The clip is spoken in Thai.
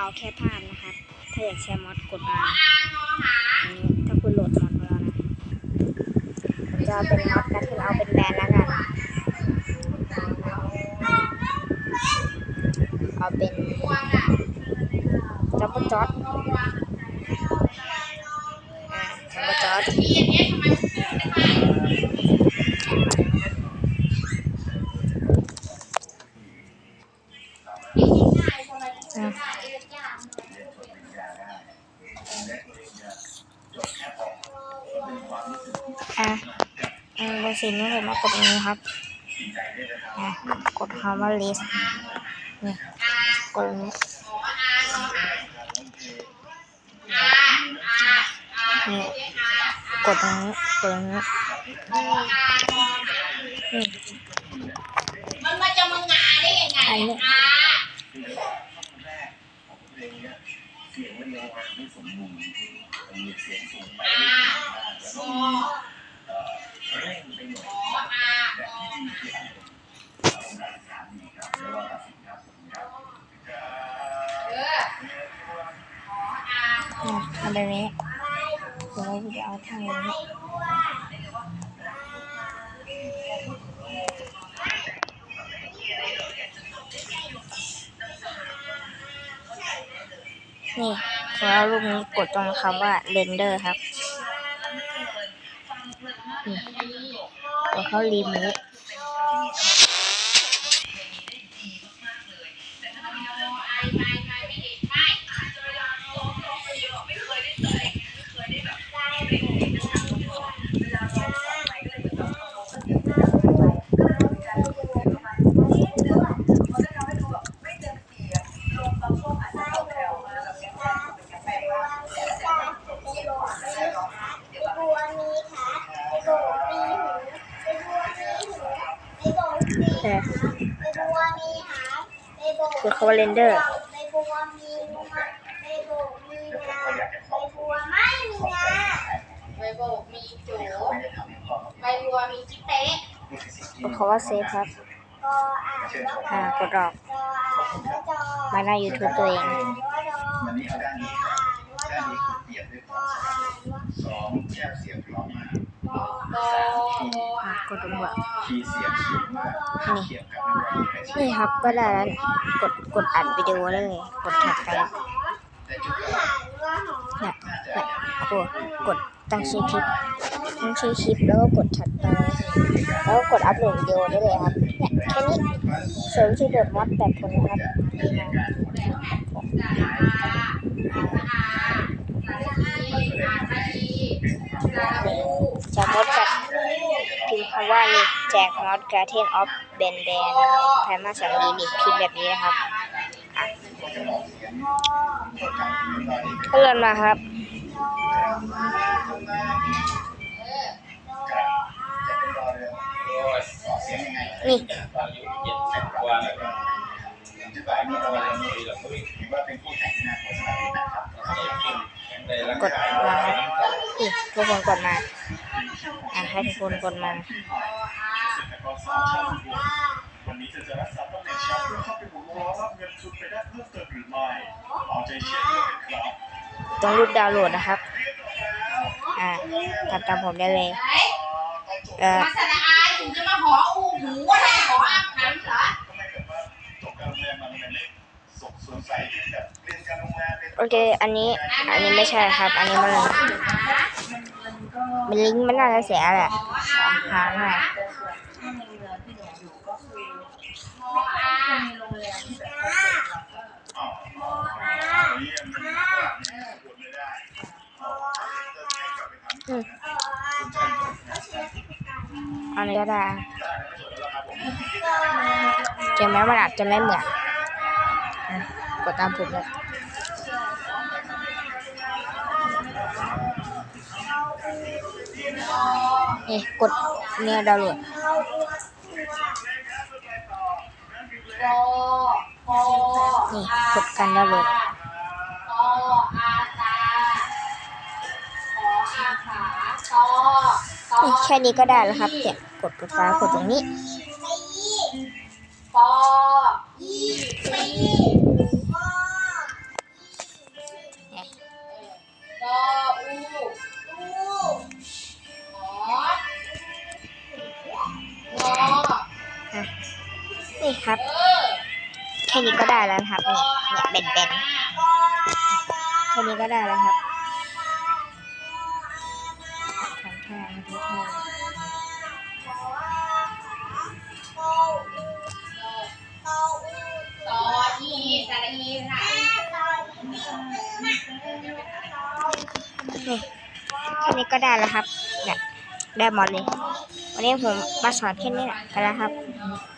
เอาแค่ภาพนะครับ ถ้าอยากแชร์มอดกดมาอันนี้ถ้าคุณโหลดมอดมาแล้วนะผมจะเอาเป็นมอดกันคือเอาเป็นแบรนด์แล้วกันเอาเป็นจัมโบ้จอด อะอ่าบนสีนี้ผมมากดนี้ครับอะกดคำว่า list นี่กดนี้นี่กดตรงนี้กดตรงนี้นี่มันมาจะมางาได้ยังไงอันนี้อะ นี่ทำแบบนี้เดี๋ยวเราจะเอาทางนี้นี่พอเอารูปนี้กดตรงคำว่า render ครับ กดเข้ารีมูฟ แต่กดคำว่า render ใบโบกมีโจใบบัวมีจิ๊เต๊ะกดคำว่า save ครับอ่ากดออกมาหน้า YouTube ตัวเองวันนี้เอาด้านนี้ครับด้านนี้คือเปรียบด้วยความสามสองแยกเสียงพร้อมมา กโตอะกดตรงหัวคีย์เสียงสูงมากเทียบกับนักร้องอาชีพนี่ครับก็ได้แล้วกดกดอัดวิดีโอเลย กดถัดไปแต่จุดเริ่มเนี่ยเนี่ยกดกดตั้งชื่อคลิปตั้งชื่อคลิปแล้วก็กดถัดไป แล้วก็กดอัปโหลดวิดีโอได้เลยครับเนี่ยแค่นี้เสริมชื่อโดดมอดแบบคนนะครับ แท็กมอสการ์เทนออฟเบนแดนแพมมาสังลีนิดพิมแบบนี้นะครับเลื่อนมาครับนี่กดมาคอีกทุกคนกดมาอะให้ทุกคนกดมา อะให้ทุกคนวันนี้จะจะรักษาตำแหน่งแชมป์เพื่อเข้าไปหมุนล้อรับเงินทุนไปได้เพิ่มเติมหรือไม่เอาใจเชียร์ด้วยกันครับตรงรูปดาวน์โหลดนะครับ อ่าทำตามผมได้เลย เอ่อมาสระอาถึงจะมาหออูหูอะไรหออาบการโรงแรมมาโรงแรมเล็กสกสวนใสขึ้นกับเรียนการโรงแรมเป็นโอเค อันนี้ อันนี้ไม่ใช่ครับ อันนี้มันมันลิงก์มันน่าจะเสียแหละสองครั้งแหละาหน่อยู่ก็คือ๋อเรียนมันไม่ได้อืมอันนี้ก็ได้ถึงแม้มันอาจจะไม่เหมือนอะกดตามผมเลยนี่กดเนี่ยดาวน์โหลด นี่กดการดาวน์โหลดโออาตาขออาขาตอตอนี่แค่นี้ก็ได้แล้วครับเนี่ยกดไฟฟ้ากดตรงนี้ปออี นี่ครับ แค่นี้ก็ได้แล้วนะครับเนี่ยเนี่ยเบนเบนแค่นี้ก็ได้แล้วครับทำท่าทำท่าต่ออีสระอีค่ะนี่แค่นี้ก็ได้แล้วครับเนี่ยได้หมดเลย วันนี้ผมมาสอนแค่นี้แหละกันแล้วครับเ